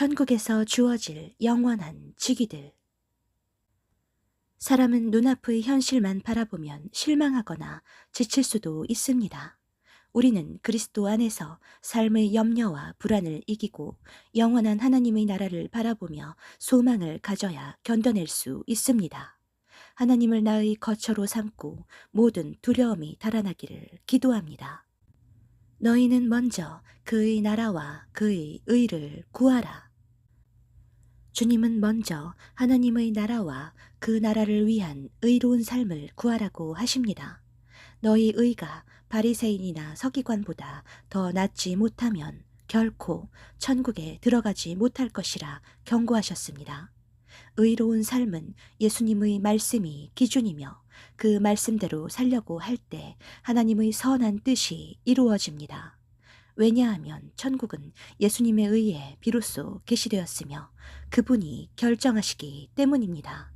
천국에서 주어질 영원한 직위들. 사람은 눈앞의 현실만 바라보면 실망하거나 지칠 수도 있습니다. 우리는 그리스도 안에서 삶의 염려와 불안을 이기고 영원한 하나님의 나라를 바라보며 소망을 가져야 견뎌낼 수 있습니다. 하나님을 나의 거처로 삼고 모든 두려움이 달아나기를 기도합니다. 너희는 먼저 그의 나라와 그의 의를 구하라. 주님은 먼저 하나님의 나라와 그 나라를 위한 의로운 삶을 구하라고 하십니다. 너희 의가 바리새인이나 서기관보다 더 낫지 못하면 결코 천국에 들어가지 못할 것이라 경고하셨습니다. 의로운 삶은 예수님의 말씀이 기준이며 그 말씀대로 살려고 할 때 하나님의 선한 뜻이 이루어집니다. 왜냐하면 천국은 예수님에 의해 비로소 계시되었으며 그분이 결정하시기 때문입니다.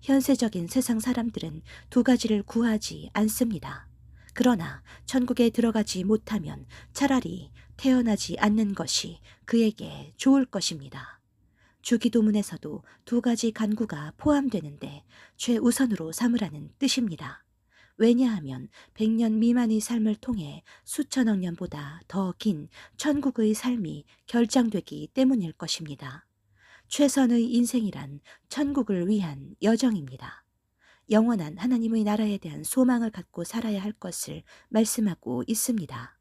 현세적인 세상 사람들은 두 가지를 구하지 않습니다. 그러나 천국에 들어가지 못하면 차라리 태어나지 않는 것이 그에게 좋을 것입니다. 주기도문에서도 두 가지 간구가 포함되는데 최우선으로 삼으라는 뜻입니다. 왜냐하면 백년 미만의 삶을 통해 수천억 년보다 더 긴 천국의 삶이 결정되기 때문일 것입니다. 최선의 인생이란 천국을 위한 여정입니다. 영원한 하나님의 나라에 대한 소망을 갖고 살아야 할 것을 말씀하고 있습니다.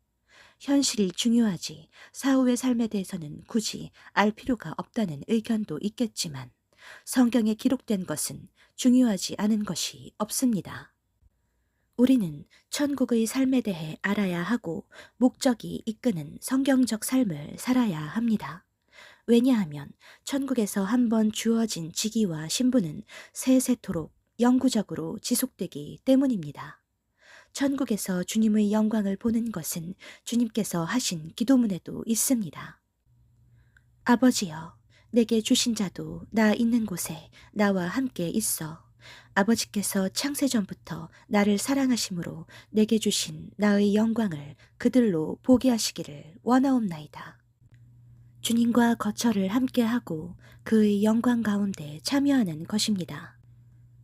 현실이 중요하지 사후의 삶에 대해서는 굳이 알 필요가 없다는 의견도 있겠지만 성경에 기록된 것은 중요하지 않은 것이 없습니다. 우리는 천국의 삶에 대해 알아야 하고 목적이 이끄는 성경적 삶을 살아야 합니다. 왜냐하면 천국에서 한번 주어진 직위와 신분은 세세토록 영구적으로 지속되기 때문입니다. 천국에서 주님의 영광을 보는 것은 주님께서 하신 기도문에도 있습니다. 아버지여, 내게 주신 자도 나 있는 곳에 나와 함께 있어. 아버지께서 창세 전부터 나를 사랑하심으로 내게 주신 나의 영광을 그들로 보게 하시기를 원하옵나이다. 주님과 거처를 함께하고 그의 영광 가운데 참여하는 것입니다.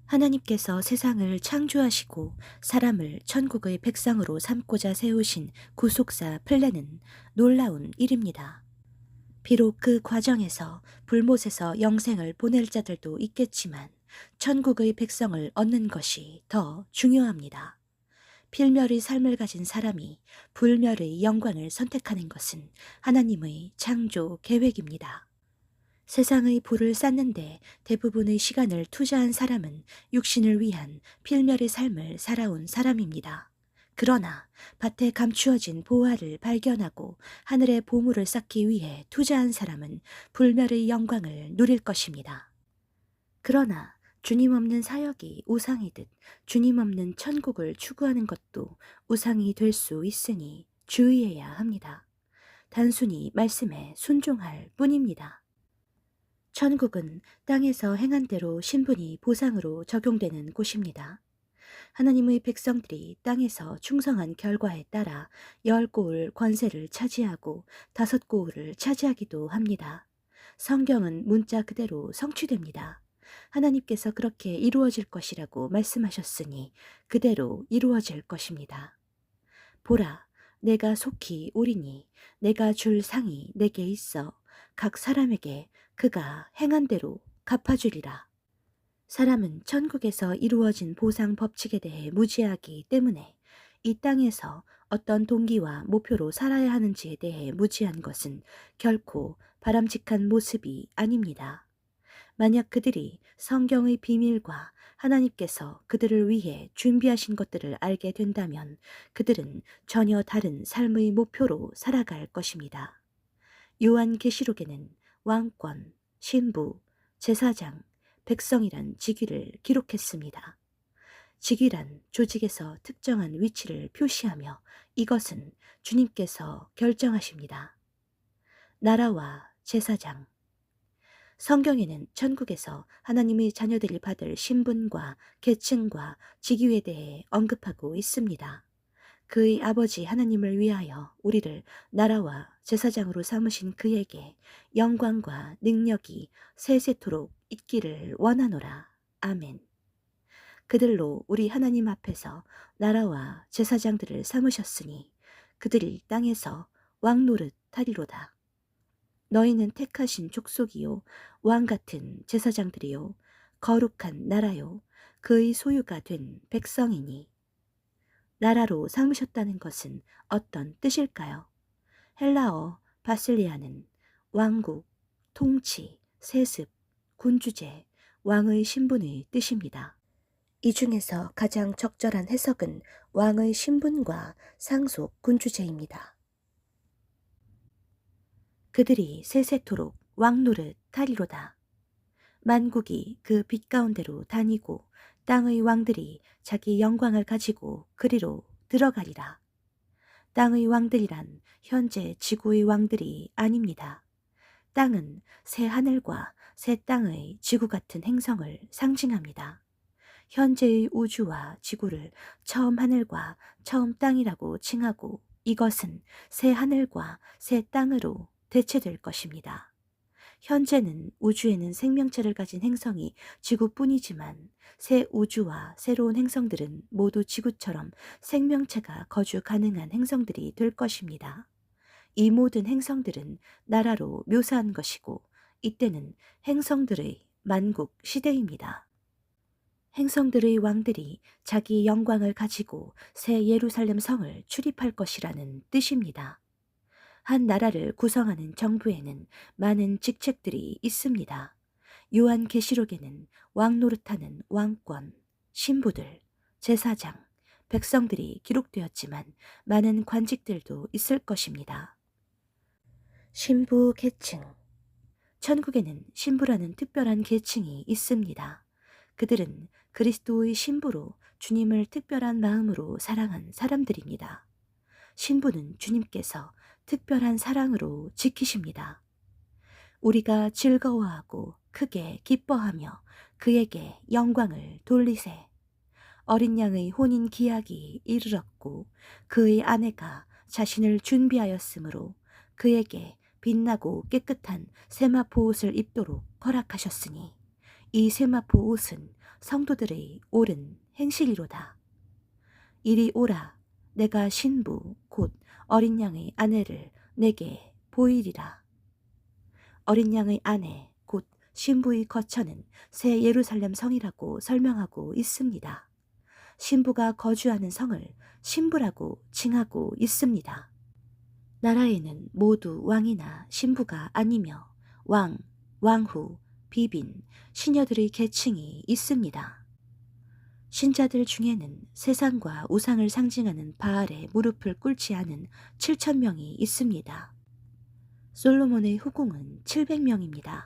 하나님께서 세상을 창조하시고 사람을 천국의 백성으로 삼고자 세우신 구속사 플랜은 놀라운 일입니다. 비록 그 과정에서 불못에서 영생을 보낼 자들도 있겠지만 천국의 백성을 얻는 것이 더 중요합니다. 필멸의 삶을 가진 사람이 불멸의 영광을 선택하는 것은 하나님의 창조 계획입니다. 세상의 불을 쌓는데 대부분의 시간을 투자한 사람은 육신을 위한 필멸의 삶을 살아온 사람입니다. 그러나 밭에 감추어진 보화를 발견하고 하늘의 보물을 쌓기 위해 투자한 사람은 불멸의 영광을 누릴 것입니다. 그러나 주님 없는 사역이 우상이듯 주님 없는 천국을 추구하는 것도 우상이 될 수 있으니 주의해야 합니다. 단순히 말씀에 순종할 뿐입니다. 천국은 땅에서 행한 대로 신분이 보상으로 적용되는 곳입니다. 하나님의 백성들이 땅에서 충성한 결과에 따라 열 고을 권세를 차지하고 다섯 고을을 차지하기도 합니다. 성경은 문자 그대로 성취됩니다. 하나님께서 그렇게 이루어질 것이라고 말씀하셨으니 그대로 이루어질 것입니다. 보라, 내가 속히 오리니 내가 줄 상이 내게 있어 각 사람에게 그가 행한 대로 갚아주리라. 사람은 천국에서 이루어진 보상 법칙에 대해 무지하기 때문에 이 땅에서 어떤 동기와 목표로 살아야 하는지에 대해 무지한 것은 결코 바람직한 모습이 아닙니다. 만약 그들이 성경의 비밀과 하나님께서 그들을 위해 준비하신 것들을 알게 된다면 그들은 전혀 다른 삶의 목표로 살아갈 것입니다. 요한 계시록에는 왕권, 신부, 제사장, 백성이란 직위를 기록했습니다. 직위란 조직에서 특정한 위치를 표시하며 이것은 주님께서 결정하십니다. 나라와 제사장 성경에는 천국에서 하나님의 자녀들이 받을 신분과 계층과 직위에 대해 언급하고 있습니다. 그의 아버지 하나님을 위하여 우리를 나라와 제사장으로 삼으신 그에게 영광과 능력이 세세토록 있기를 원하노라. 아멘. 그들로 우리 하나님 앞에서 나라와 제사장들을 삼으셨으니 그들이 땅에서 왕 노릇 하리로다. 너희는 택하신 족속이요 왕 같은 제사장들이요 거룩한 나라요 그의 소유가 된 백성이니 나라로 삼으셨다는 것은 어떤 뜻일까요? 헬라어 바실리아는 왕국, 통치, 세습, 군주제, 왕의 신분의 뜻입니다. 이 중에서 가장 적절한 해석은 왕의 신분과 상속 군주제입니다. 그들이 세세토록 왕노릇 하리로다. 만국이 그 빛 가운데로 다니고 땅의 왕들이 자기 영광을 가지고 그리로 들어가리라. 땅의 왕들이란 현재 지구의 왕들이 아닙니다. 땅은 새 하늘과 새 땅의 지구 같은 행성을 상징합니다. 현재의 우주와 지구를 처음 하늘과 처음 땅이라고 칭하고 이것은 새 하늘과 새 땅으로 대체될 것입니다. 현재는 우주에는 생명체를 가진 행성이 지구뿐이지만 새 우주와 새로운 행성들은 모두 지구처럼 생명체가 거주 가능한 행성들이 될 것입니다. 이 모든 행성들은 나라로 묘사한 것이고 이때는 행성들의 만국 시대입니다. 행성들의 왕들이 자기 영광을 가지고 새 예루살렘 성을 출입할 것이라는 뜻입니다. 한 나라를 구성하는 정부에는 많은 직책들이 있습니다. 요한 계시록에는 왕 노릇하는 왕권, 신부들, 제사장, 백성들이 기록되었지만 많은 관직들도 있을 것입니다. 신부 계층 천국에는 신부라는 특별한 계층이 있습니다. 그들은 그리스도의 신부로 주님을 특별한 마음으로 사랑한 사람들입니다. 신부는 주님께서 특별한 사랑으로 지키십니다. 우리가 즐거워하고 크게 기뻐하며 그에게 영광을 돌리세. 어린 양의 혼인 기약이 이르렀고 그의 아내가 자신을 준비하였으므로 그에게 빛나고 깨끗한 세마포 옷을 입도록 허락하셨으니 이 세마포 옷은 성도들의 옳은 행실이로다. 이리 오라 내가 신부 곧 어린 양의 아내를 내게 보이리라. 어린 양의 아내 곧 신부의 거처는 새 예루살렘 성이라고 설명하고 있습니다. 신부가 거주하는 성을 신부라고 칭하고 있습니다. 나라에는 모두 왕이나 신부가 아니며 왕, 왕후, 비빈, 시녀들의 계층이 있습니다. 신자들 중에는 세상과 우상을 상징하는 바알에 무릎을 꿇지 않은 7천 명이 있습니다. 솔로몬의 후궁은 700명입니다.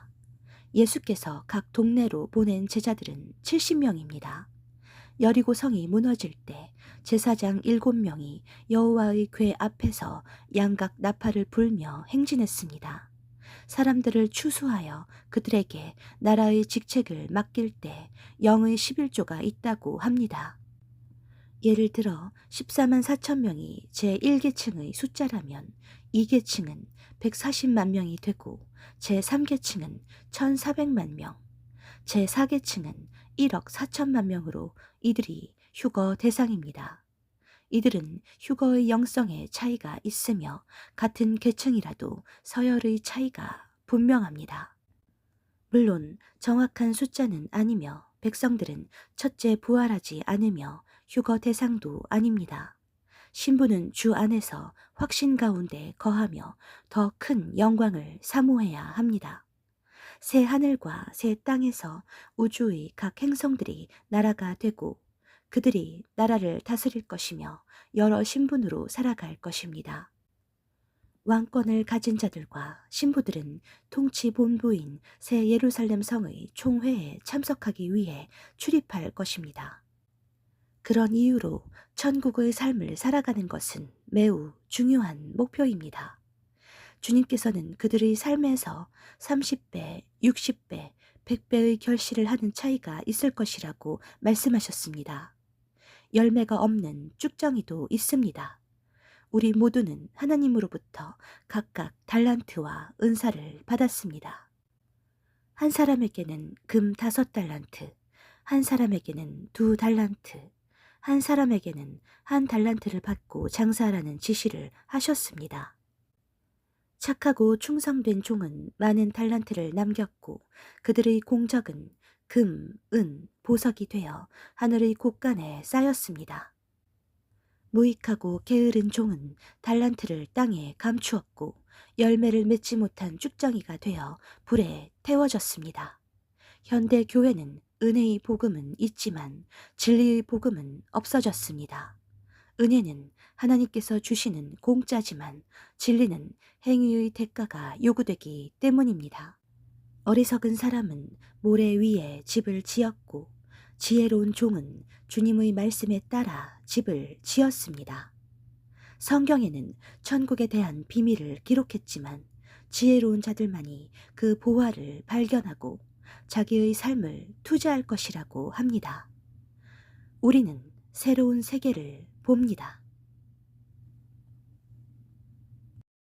예수께서 각 동네로 보낸 제자들은 70명입니다. 여리고 성이 무너질 때 제사장 7명이 여호와의 궤 앞에서 양각 나팔을 불며 행진했습니다. 사람들을 추수하여 그들에게 나라의 직책을 맡길 때 영의 11조가 있다고 합니다. 예를 들어 14만 4천 명이 제1계층의 숫자라면 2계층은 140만 명이 되고 제3계층은 1,400만 명, 제4계층은 1억 4천만 명으로 이들이 휴거 대상입니다. 이들은 휴거의 영성에 차이가 있으며 같은 계층이라도 서열의 차이가 분명합니다. 물론 정확한 숫자는 아니며 백성들은 첫째 부활하지 않으며 휴거 대상도 아닙니다. 신부는 주 안에서 확신 가운데 거하며 더 큰 영광을 사모해야 합니다. 새 하늘과 새 땅에서 우주의 각 행성들이 나라가 되고 그들이 나라를 다스릴 것이며 여러 신분으로 살아갈 것입니다. 왕권을 가진 자들과 신부들은 통치 본부인 새 예루살렘 성의 총회에 참석하기 위해 출입할 것입니다. 그런 이유로 천국의 삶을 살아가는 것은 매우 중요한 목표입니다. 주님께서는 그들의 삶에서 30배, 60배, 100배의 결실을 하는 차이가 있을 것이라고 말씀하셨습니다. 열매가 없는 쭉정이도 있습니다. 우리 모두는 하나님으로부터 각각 달란트와 은사를 받았습니다. 한 사람에게는 금 다섯 달란트, 한 사람에게는 두 달란트, 한 사람에게는 한 달란트를 받고 장사하라는 지시를 하셨습니다. 착하고 충성된 종은 많은 달란트를 남겼고 그들의 공적은 금, 은, 보석이 되어 하늘의 곳간에 쌓였습니다. 무익하고 게으른 종은 달란트를 땅에 감추었고 열매를 맺지 못한 쭉정이가 되어 불에 태워졌습니다. 현대 교회는 은혜의 복음은 있지만 진리의 복음은 없어졌습니다. 은혜는 하나님께서 주시는 공짜지만 진리는 행위의 대가가 요구되기 때문입니다. 어리석은 사람은 모래 위에 집을 지었고 지혜로운 종은 주님의 말씀에 따라 집을 지었습니다. 성경에는 천국에 대한 비밀을 기록했지만 지혜로운 자들만이 그 보화를 발견하고 자기의 삶을 투자할 것이라고 합니다. 우리는 새로운 세계를 봅니다.